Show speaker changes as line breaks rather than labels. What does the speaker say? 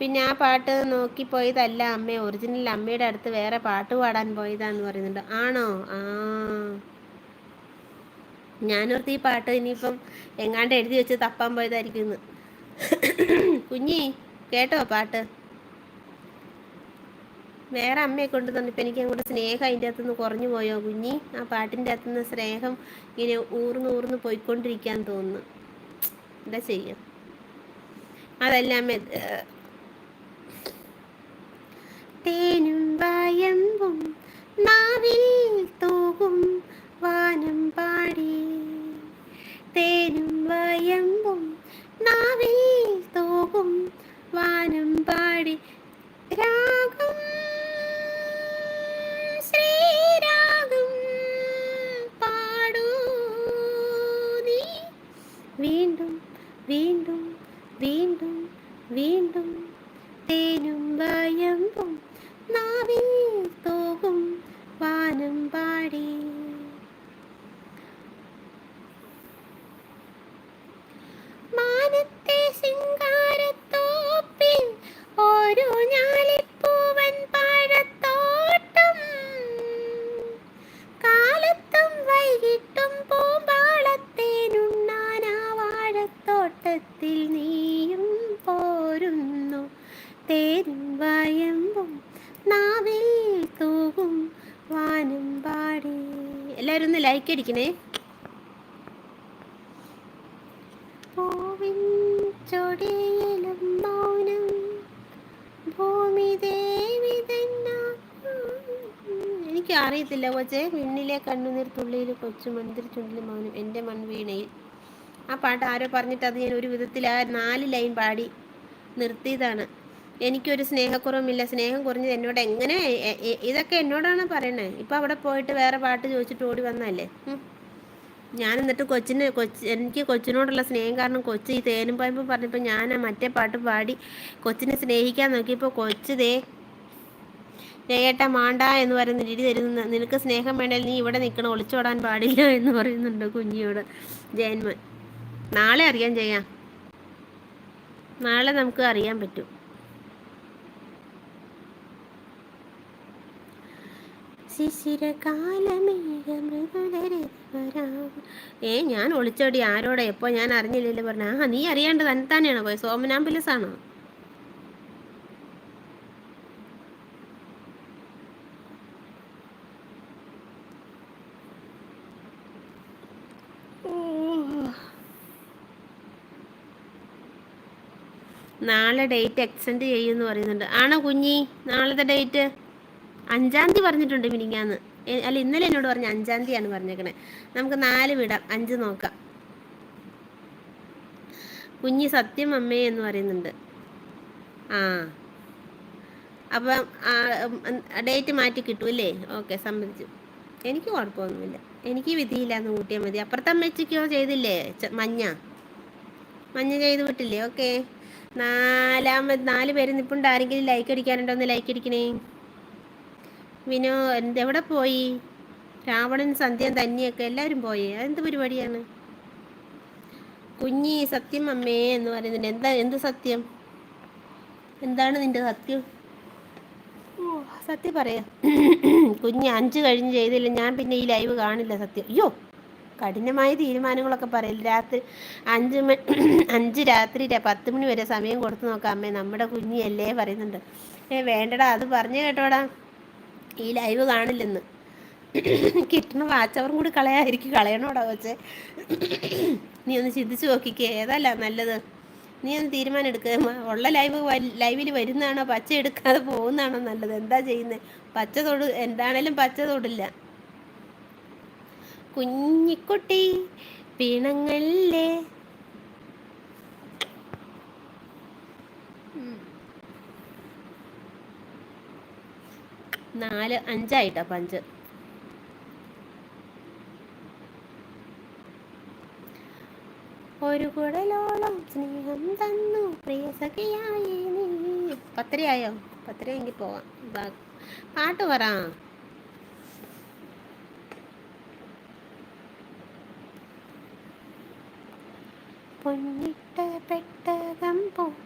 പിന്നെ ആ പാട്ട് നോക്കി പോയതല്ല അമ്മ. ഒറിജിനൽ അമ്മയുടെ അടുത്ത് വേറെ പാട്ട് പാടാൻ പോയതാന്ന് പറയുന്നുണ്ട്. ആണോ? ആ. ഞാനോർത്ത് ഈ പാട്ട് ഇനിയിപ്പം എങ്ങാണ്ട് എഴുതി വെച്ച് തപ്പാൻ പോയതായിരിക്കും കുഞ്ഞി കേട്ടോ പാട്ട്? വേറെ അമ്മയെ കൊണ്ട് തന്നിപ്പോൾ എനിക്ക് അങ്ങോട്ട് സ്നേഹം അതിന്റെ അകത്തുനിന്ന് കുറഞ്ഞു പോയോ കുഞ്ഞി? ആ പാട്ടിന്റെ അകത്തുനിന്ന് സ്നേഹം ഇങ്ങനെ ഊർന്ന് ഊർന്ന് പോയിക്കൊണ്ടിരിക്കാൻ തോന്നുന്നു. എന്താ ചെയ്യാം? അതെല്ലാം തേനും വയമ്പും നാവിൽ തൂകും വാനം പാടി. തേനും വയമ്പും നാവിൽ തൂകും വാനം പാടി. രാഗം ലൈക്ക് അടിക്കണേ. പൂവിൻ ചൊടിയിലും മൗനം ഭൂമി ദേവി എനിക്ക് കൊച്ചേ മിന്നിലെ കണ്ണുനീർ തുള്ളിയിൽ കൊച്ചു ചുണ്ടിൽ മൗനം എന്റെ മൺവീണയിൽ ആ പാട്ട് ആരോ പറഞ്ഞിട്ട് അത് ഞാൻ ഒരു വിധത്തിൽ ആ നാല് ലൈൻ പാടി നിർത്തിയതാണ്. എനിക്കൊരു സ്നേഹക്കുറവുമില്ല. സ്നേഹം കുറഞ്ഞത് എന്നോട് എങ്ങനെ ഇതൊക്കെ എന്നോടാണ് പറയണേ. ഇപ്പം അവിടെ പോയിട്ട് വേറെ പാട്ട് ചോദിച്ചിട്ട് ഓടി വന്നല്ലേ ഞാൻ എന്നിട്ട് കൊച്ചിന് കൊച്ച് എനിക്ക് കൊച്ചിനോടുള്ള സ്നേഹം കാരണം കൊച്ച് ഈ തേനും പായ്പ് പറഞ്ഞപ്പോൾ ഞാൻ മറ്റേ പാട്ട് പാടി കൊച്ചിനെ സ്നേഹിക്കാൻ നോക്കിയപ്പോൾ കൊച്ച് ദേ ജയേട്ട മാണ്ട എന്ന് പറയുന്ന രീതി തരുന്ന നിനക്ക് സ്നേഹം വേണേൽ നീ ഇവിടെ നിൽക്കണം ഒളിച്ചോടാൻ പാടില്ല എന്ന് പറയുന്നുണ്ട് കുഞ്ഞിയോട്. ജയന്മൻ നാളെ അറിയാൻ ചെയ്യാം. നാളെ നമുക്ക് അറിയാൻ പറ്റും. ഏ ഞാൻ ഒളിച്ചോടി. ആരോടെ? എപ്പോ? ഞാൻ അറിഞ്ഞില്ലല്ലോ പറഞ്ഞ. ആ നീ അറിയാണ്ട് തന്നെ തന്നെയാണോ പോയി സോമനാംബുലൻസ് ആണോ നാളെ ഡേറ്റ് എക്സ്റ്റെൻഡ് ചെയ്യുമെന്ന് പറയുന്നുണ്ട്. ആണോ കുഞ്ഞി? നാളത്തെ ഡേറ്റ്? അഞ്ചാം തീയതി പറഞ്ഞിട്ടുണ്ട് മിനിങ്ങാന്ന്. അല്ല ഇന്നലെ എന്നോട് പറഞ്ഞ അഞ്ചാം തീയതിയാണ് പറഞ്ഞേക്കണേ. നമുക്ക് നാല് വിടാം. അഞ്ച് നോക്കാം. കുഞ്ഞി സത്യം അമ്മേ എന്ന് പറയുന്നുണ്ട്. ആ. അപ്പം ഡേറ്റ് മാറ്റി കിട്ടും കിട്ടൂല്ലേ ഓക്കെ സമ്മതിച്ചു. എനിക്ക് കുഴപ്പമൊന്നുമില്ല. എനിക്ക് വിധിയില്ലാന്ന് കൂട്ടിയാൽ മതി. അപ്പുറത്തെ അമ്മച്ചിക്കോ ചെയ്തില്ലേ? മഞ്ഞ. മഞ്ഞ ചെയ്ത് വിട്ടില്ലേ? ഓക്കെ. നാലാമത് നാല് പേര് നിപ്പുണ്ട്. ആരെങ്കിലും ലൈക്ക് അടിക്കാനുണ്ടോ? ഒന്ന് ലൈക്ക് അടിക്കണേ. വിനോ എവിടെ പോയി? രാവണൻ സന്ധ്യ തന്നെയൊക്കെ എല്ലാവരും പോയേ? അതെന്ത് പരിപാടിയാണ്? കുഞ്ഞി സത്യം അമ്മേ എന്ന് പറയുന്നുണ്ട്. എന്താ എന്ത് സത്യം? എന്താണ് നിന്റെ സത്യം? സത്യം പറയാ. കുഞ്ഞി അഞ്ച് കഴിഞ്ഞ് ചെയ്തില്ല. ഞാൻ പിന്നെ ഈ ലൈവ് കാണില്ല സത്യം. അയ്യോ കഠിനമായ തീരുമാനങ്ങളൊക്കെ പറയില്ല. രാത്രി അഞ്ച് മണി അഞ്ച് രാത്രി പത്ത് മണി വരെ സമയം കൊടുത്തു നോക്കാം അമ്മേ. നമ്മുടെ കുഞ്ഞിയല്ലേ പറയുന്നുണ്ട്. ഏ വേണ്ടടാ അത് പറഞ്ഞു കേട്ടോടാ. ഈ ലൈവ് കാണില്ലെന്ന്. കിട്ടണ വാച്ചവറും കൂടി കളയായിരിക്കും കളയണോടാ വെച്ച് നീ ഒന്ന് ചിന്തിച്ചു നോക്കിക്കേ. ഏതല്ല നല്ലത്? നീ ഒന്ന് തീരുമാനം എടുക്കുക ഉള്ള ലൈവ് ലൈവിൽ വരുന്നതാണോ? പച്ച എടുക്കാതെ പോകുന്നതാണോ നല്ലത്? എന്താ ചെയ്യുന്നത് പച്ച തൊട് എന്താണേലും പച്ച തൊടില്ല. കുഞ്ഞിക്കുട്ടി പിണങ്ങല്ലേ? നാല് അഞ്ചായിട്ടാ പഞ്ച്. ഒരു കുടലോളം സ്നേഹം തന്നു പ്രിയ സഖിയായി നീ. പത്തരയായോ? പത്തരയെങ്കിൽ പോവാം. പാട്ട് പറ. പൊന്നിട്ട പെട്ടകം പോട്ട.